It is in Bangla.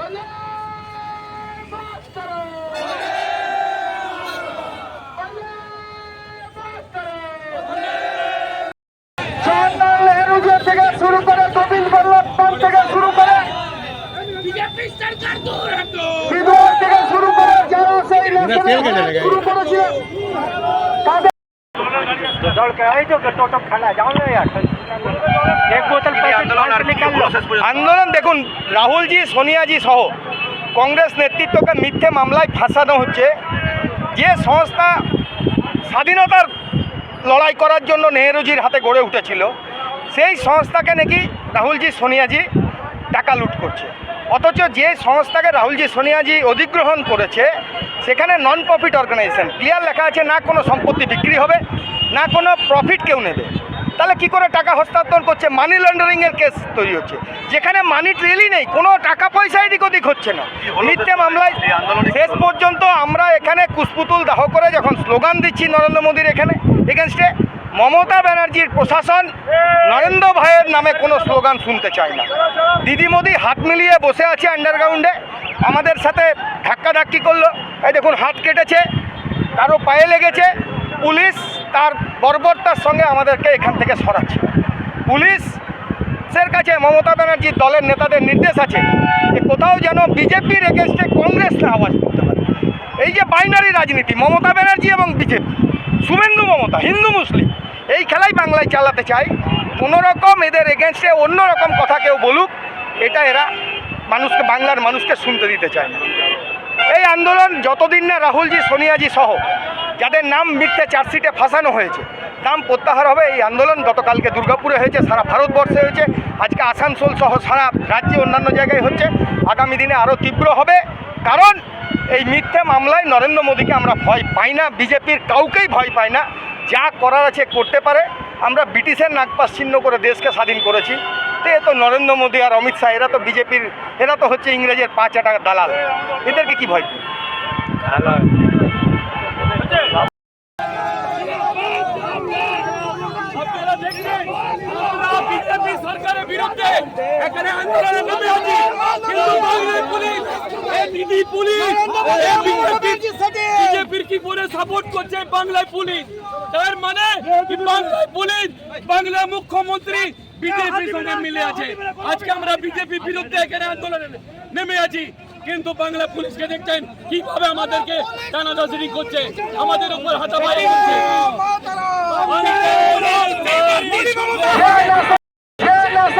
Bananas! আন্দোলন দেখুন রাহুলজি সোনিয়াজি সহ কংগ্রেস নেতৃত্বকে মিথ্যে মামলায় ফাঁসানো হচ্ছে। যে সংস্থা স্বাধীনতার লড়াই করার জন্য নেহরুজির হাতে গড়ে উঠেছিল সেই সংস্থাকে নাকি রাহুলজি সোনিয়াজি টাকা লুট করছে। অথচ যে সংস্থাকে রাহুলজি সোনিয়াজি অধিগ্রহণ করেছে সেখানে নন প্রফিট অর্গানাইজেশন ক্লিয়ার লেখা আছে না কোনো সম্পত্তি বিক্রি হবে না কোনো প্রফিট কেউ নেবে। তাহলে কি করে টাকা হস্তান্তর করছে? মানি লন্ডারিংয়ের কেস তৈরি হচ্ছে। যেখানে মানি ট্রেলই নেই কোনো টাকা পয়সা এদিক ওদিক হচ্ছে না। মিথ্যে মামলায় শেষ পর্যন্ত আমরা এখানে কুশপুতুল দাহ করে যখন স্লোগান দিচ্ছি নরেন্দ্র মোদীর এখানে এগেনস্টে মমতা ব্যানার্জির প্রশাসন নরেন্দ্র ভাইয়ের নামে কোনো স্লোগান শুনতে চায় না। দিদি মোদি হাত মিলিয়ে বসে আছে আন্ডারগ্রাউন্ডে আমাদের সাথে ধাক্কাধাক্কি করল। এই দেখুন, হাত কেটেছে, কারও পায়ে লেগেছে। পুলিশ তার বর্বরতার সঙ্গে আমাদেরকে এখান থেকে সরাচ্ছে। পুলিশ এর কাছে মমতা ব্যানার্জির দলের নেতাদের নির্দেশ আছে যে কোথাও যেন বিজেপির এগেনস্টে কংগ্রেস না আওয়াজ করতে পারে। এই যে বাইনারি রাজনীতি, মমতা ব্যানার্জি এবং বিজেপি, শুভেন্দু মমতা, হিন্দু মুসলিম, এই খেলাই বাংলায় চালাতে চায় কোনোরকম এদের এগেনস্টে অন্য রকম কথা কেউ বলুক, এটা এরা মানুষকে, বাংলার মানুষকে শুনতে দিতে চায় না। এই আন্দোলন যতদিন না রাহুলজি, সোনিয়াজি সহ যাদের নাম মিথ্যে চার্জশিটে ফাঁসানো হয়েছে, নাম প্রত্যাহার হবে। এই আন্দোলন গতকালকে দুর্গাপুরে হয়েছে, সারা ভারতবর্ষে হয়েছে। আজকে আসানসোল সহ সারা রাজ্যে অন্যান্য জায়গায় হচ্ছে। আগামী দিনে আরও তীব্র হবে। কারণ এই মিথ্যে মামলায় নরেন্দ্র মোদীকে আমরা ভয় পাই না, বিজেপির কাউকেই ভয় পাই না। যা করার আছে করতে পারে। আমরা ব্রিটিশের নাগপাস ছিন্ন করে দেশকে স্বাধীন করেছি। এ তো নরেন্দ্র মোদী আর অমিত শাহ, এরা তো বিজেপির, এরা তো হচ্ছে ইংরেজের পাঁচ টাকা দালাল। এদেরকে কি ভয় সরকারের বিরুদ্ধে সাপোর্ট করছে বাংলায় পুলিশ? তার মানে বাংলায় পুলিশ? বাংলা মুখ্যমন্ত্রী বিজেপির সঙ্গে মিলে আছে। আজকে আমরা বিজেপির বিরুদ্ধে এখানে আন্দোলনে নেমে আছি। কিন্তু বাংলা পুলিশকে দেখছেন কীভাবে আমাদেরকে টানাটানি করছে আমাদের উপর হাতাবাড়ি করছে